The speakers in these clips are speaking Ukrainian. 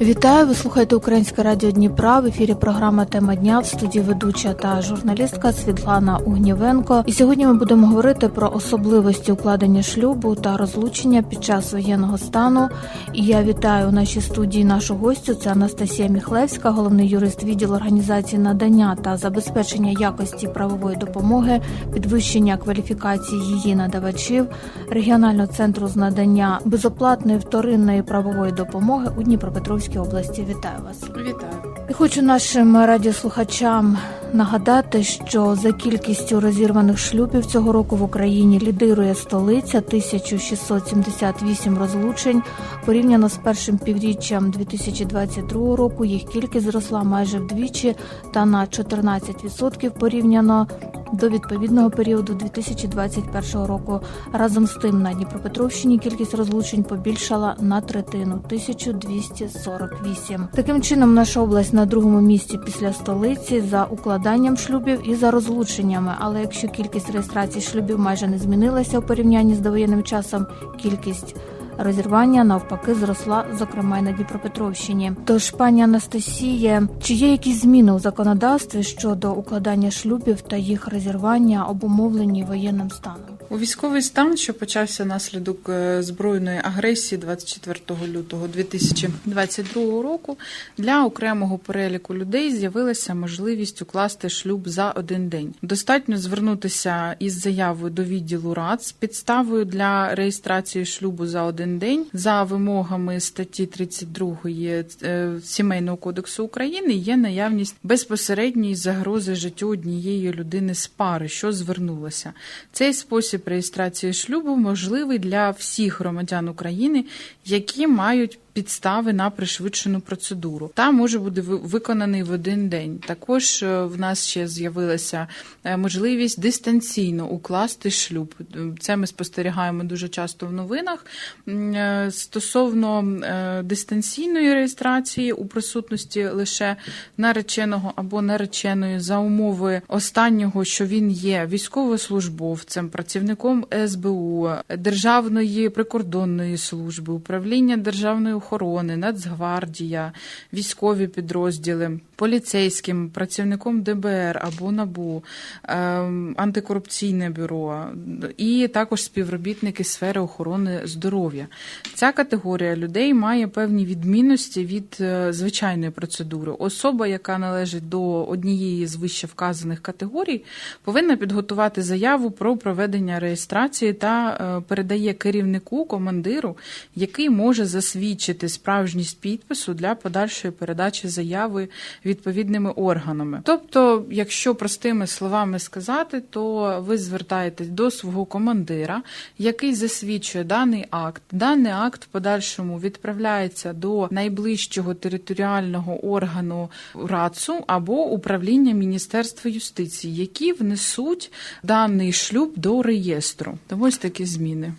Вітаю! Ви слухаєте Українське радіо Дніпра. В ефірі програма Тема дня в студії ведуча та журналістка Світлана Угнєвенко. І сьогодні ми будемо говорити про особливості укладення шлюбу та розлучення під час воєнного стану. І я вітаю у нашій студії нашу гостю. Це Анастасія Міхлевська, головний юрист відділу організації надання та забезпечення якості правової допомоги, підвищення кваліфікації її надавачів регіонального центру з надання безоплатної вторинної правової допомоги у Дніпропетровській області. Вітаю вас! Вітаю. І хочу нашим радіослухачам нагадати, що за кількістю розірваних шлюбів цього року в Україні лідирує столиця 1678 розлучень. Порівняно з першим півріччям 2022 року їх кількість зросла майже вдвічі та на 14% порівняно до відповідного періоду 2021 року. Разом з тим на Дніпропетровщині кількість розлучень побільшала на третину 1248. Таким чином, наша область на другому місці після столиці за укладанням шлюбів і за розлученнями. Але якщо кількість реєстрацій шлюбів майже не змінилася у порівнянні з довоєнним часом, кількість Розірвання навпаки зросла, зокрема й на Дніпропетровщині. Тож, пані Анастасія, чи є якісь зміни у законодавстві щодо укладання шлюбів та їх розірвання, обумовлені воєнним станом? У військовий стан, що почався наслідок е, збройної агресії 24 лютого 2022 року, для окремого переліку людей з'явилася можливість укласти шлюб за один день. Достатньо звернутися із заявою до відділу РАЦ з підставою для реєстрації шлюбу за один день за вимогами статті 32 е, Сімейного кодексу України є наявність безпосередньої загрози життю однієї людини з пари, що звернулася. Цей спосіб реєстрації шлюбу можливий для всіх громадян України, які мають підстави на пришвидшену процедуру та може бути ви- виконаний в один день. Також е, в нас ще з'явилася е, можливість дистанційно укласти шлюб. Це ми спостерігаємо дуже часто в новинах. Е, Стосовно е, дистанційної реєстрації у присутності лише нареченого або нареченої за умови останнього, що він є військовослужбовцем, працівником СБУ, Державної прикордонної служби, управління державної охорони, Нацгвардія, військові підрозділи, поліцейським, працівником ДБР або НАБУ, ем, антикорупційне бюро і також співробітники сфери охорони здоров'я. Ця категорія людей має певні відмінності від е, звичайної процедури. Особа, яка належить до однієї з вище вказаних категорій, повинна підготувати заяву про проведення реєстрації та е, передає керівнику, командиру, який може засвідчити справжність підпису для подальшої передачі заяви відповідними органами. Тобто, якщо простими словами сказати, то ви звертаєтесь до свого командира, який засвідчує даний акт. Даний акт в подальшому відправляється до найближчого територіального органу РАЦУ або управління Міністерства юстиції, які внесуть даний шлюб до реєстру. Тому ось такі зміни.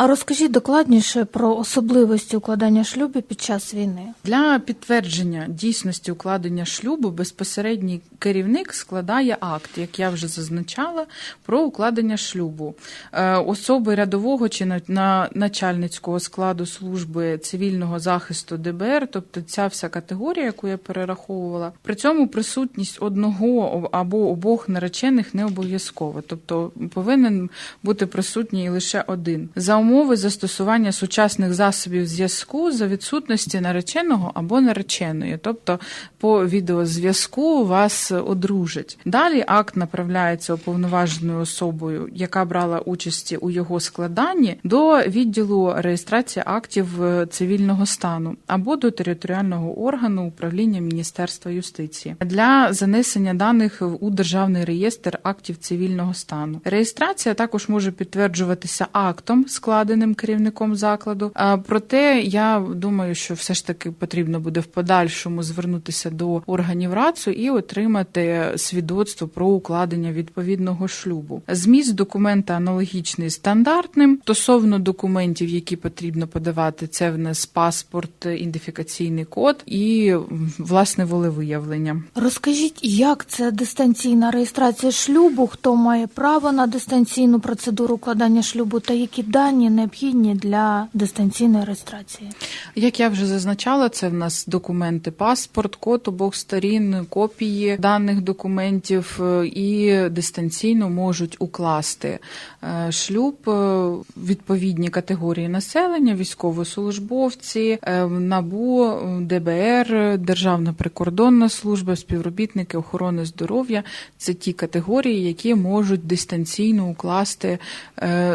А розкажіть докладніше про особливості укладання шлюбів під час війни. Для підтвердження дійсності укладення шлюбу безпосередній керівник складає акт, як я вже зазначала, про укладення шлюбу. Е, Особи рядового чи на начальницького складу служби цивільного захисту ДБР, тобто ця вся категорія, яку я перераховувала. При цьому присутність одного або обох наречених не обов'язково, тобто повинен бути присутній лише один. За умови застосування сучасних засобів зв'язку за відсутності нареченого або нареченої, тобто по відеозв'язку вас одружать. Далі акт направляється уповноваженою особою, яка брала участі у його складанні, до відділу реєстрації актів е, цивільного стану або до територіального органу управління Міністерства юстиції для занесення даних у державний реєстр актів цивільного стану. Реєстрація також може підтверджуватися актом, складеним укладеним керівником закладу. А проте я думаю, що все ж таки потрібно буде в подальшому звернутися до органів РАЦУ і отримати свідоцтво про укладення відповідного шлюбу. Зміст документа аналогічний стандартним. Стосовно документів, які потрібно подавати, це в нас паспорт, ідентифікаційний код і власне волевиявлення. Розкажіть, як це дистанційна реєстрація шлюбу, хто має право на дистанційну процедуру укладання шлюбу та які дані необхідні для дистанційної реєстрації? Як я вже зазначала, це в нас документи, паспорт, код обох сторін, копії даних документів е, і дистанційно можуть укласти е, шлюб е, відповідні категорії населення, військовослужбовці, НАБУ, ДБР, Державна прикордонна служба, співробітники охорони здоров'я. Це ті категорії, які можуть дистанційно укласти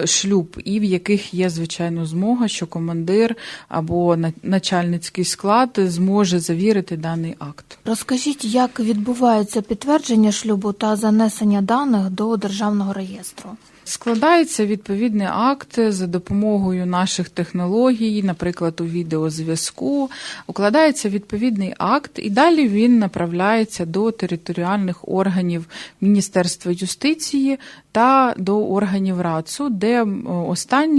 шлюб, і в яких є звичайно змога, що командир або на- начальницький склад зможе завірити даний акт. Розкажіть, як відбувається підтвердження шлюбу та занесення даних до державного реєстру? Складається відповідний акт за допомогою наших технологій, наприклад, у відеозв'язку. Укладається відповідний акт, і далі він направляється до територіальних органів Міністерства юстиції та до органів РАЦУ, де м,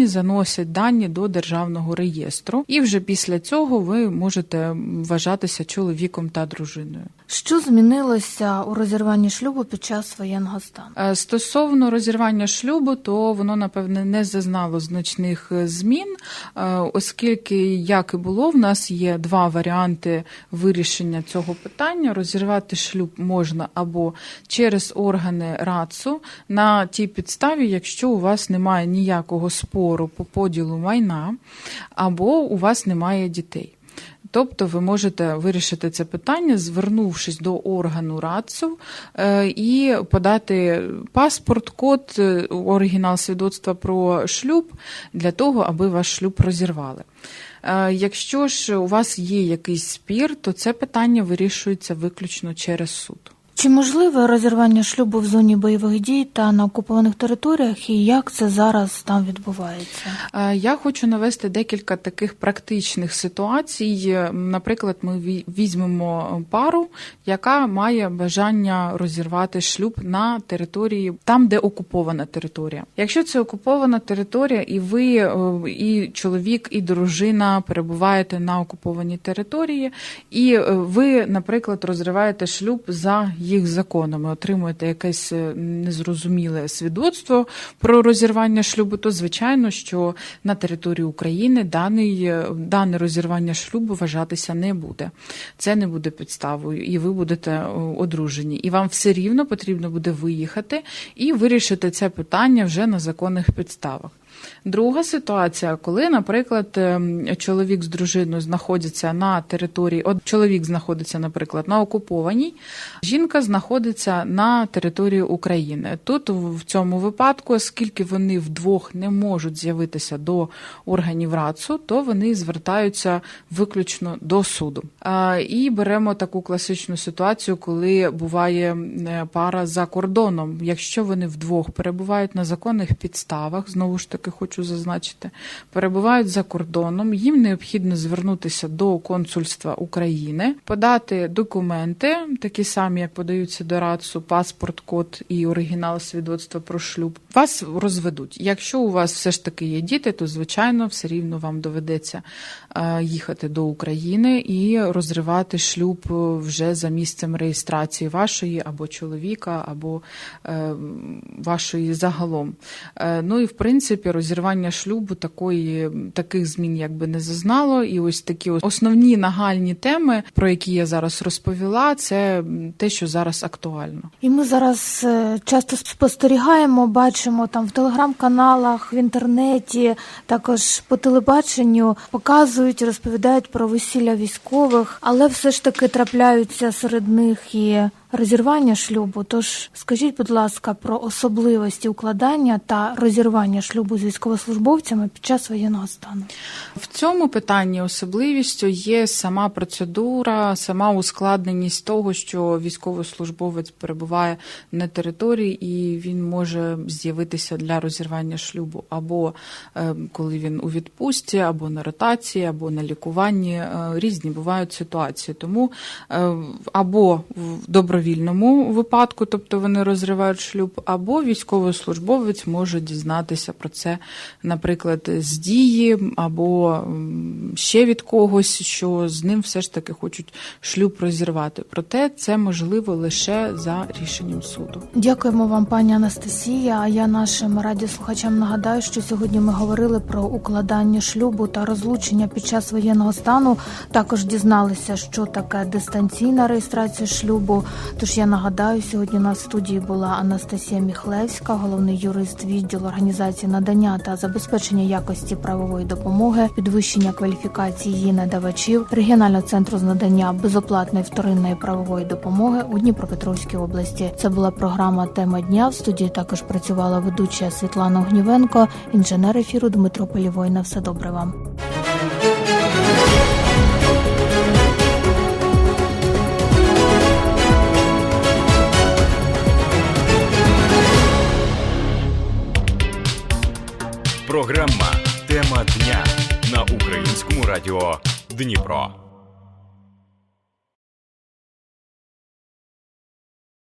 останні заносять дані до державного реєстру. І вже після цього ви можете вважатися чоловіком та дружиною. Що змінилося у розірванні шлюбу під час воєнного стану? Е, Стосовно розірвання шлюбу, то воно напевне не зазнало значних змін, е, оскільки, як і було, в нас є два варіанти вирішення цього питання. Розірвати шлюб можна або через органи РАЦУ на тій підставі, якщо у вас немає ніякого спору по поділу майна, або у вас немає дітей. Тобто ви можете вирішити це питання, звернувшись до органу РАЦУ е, і подати паспорт, код, е, оригінал свідоцтва про шлюб для того, аби ваш шлюб розірвали. Е, Якщо ж у вас є якийсь спір, то це питання вирішується виключно через суд. Чи можливе розірвання шлюбу в зоні бойових дій та на окупованих територіях, і як це зараз там відбувається? Е, Я хочу навести декілька таких практичних ситуацій. Наприклад, ми ві- візьмемо пару, яка має бажання розірвати шлюб на території там, де окупована територія. Якщо це окупована територія, і ви е, і чоловік, і дружина перебуваєте на окупованій території, і е, ви, наприклад, розриваєте шлюб за їх законами, отримуєте якесь е, незрозуміле свідоцтво про розірвання шлюбу, то звичайно, що на території України даний, е, дане розірвання шлюбу вважатися не буде. Це не буде підставою, і ви будете е, одружені. І вам все рівно потрібно буде виїхати і вирішити це питання вже на законних підставах. Друга ситуація, коли, наприклад, ем, чоловік з дружиною знаходяться на території, от чоловік знаходиться, наприклад, на окупованій, жінка знаходиться на території України. Тут в цьому випадку, оскільки вони вдвох не можуть з'явитися до органів РАЦУ, то вони звертаються виключно до суду. І беремо таку класичну ситуацію, коли буває е, пара за кордоном. Якщо вони вдвох перебувають на законних підставах, знову ж таки хочу зазначити, перебувають за кордоном, їм необхідно звернутися до консульства України, подати документи, такі самі, як подаються до РАЦУ, паспорт, код і оригінал свідоцтва про шлюб. Вас розведуть. Якщо у вас все ж таки є діти, то звичайно все рівно вам доведеться е, їхати до України і розривати шлюб вже за місцем реєстрації вашої або чоловіка, або е, вашої загалом. Е, Ну і в принципі розірвання шлюбу такої таких змін якби не зазнало. І ось такі основні нагальні теми, про які я зараз розповіла, це те, що зараз актуально. І ми зараз е, часто спостерігаємо, бачимо там в телеграм-каналах, в інтернеті, також по телебаченню показують, розповідають про весілля військових, але все ж таки трапляються серед них і розірвання шлюбу. Тож скажіть, будь ласка, про особливості укладання та розірвання шлюбу з військовослужбовцями під час воєнного стану. В цьому питанні особливістю є сама процедура, сама ускладненість того, що військовослужбовець перебуває на території і він може з'явитися для розірвання шлюбу, або е, коли він у відпустці, або на ротації, або на лікуванні. Е, Різні бувають ситуації. Тому е, або в добровільному випадку, тобто вони розривають шлюб, або військовослужбовець може дізнатися про це, наприклад, з дії, або ще від когось, що з ним все ж таки хочуть шлюб розірвати. Проте це можливо лише за рішенням суду. Дякуємо вам, пані Анастасія. А я нашим радіослухачам нагадаю, що сьогодні ми говорили про укладання шлюбу та розлучення під час воєнного стану. Також дізналися, що таке дистанційна реєстрація шлюбу. Тож я нагадаю, сьогодні в студії була Анастасія Міхлевська, головний юрист відділу організації надання та забезпечення якості правової допомоги, підвищення кваліфікації її надавачів, регіонального центру з надання безоплатної вторинної правової допомоги у Дніпропетровській області. Це була програма Тема дня. В студії також працювала ведуча Світлана Огнівенко, інженер ефіру Дмитро Полівой. На все добре вам. Радіо Дніпро.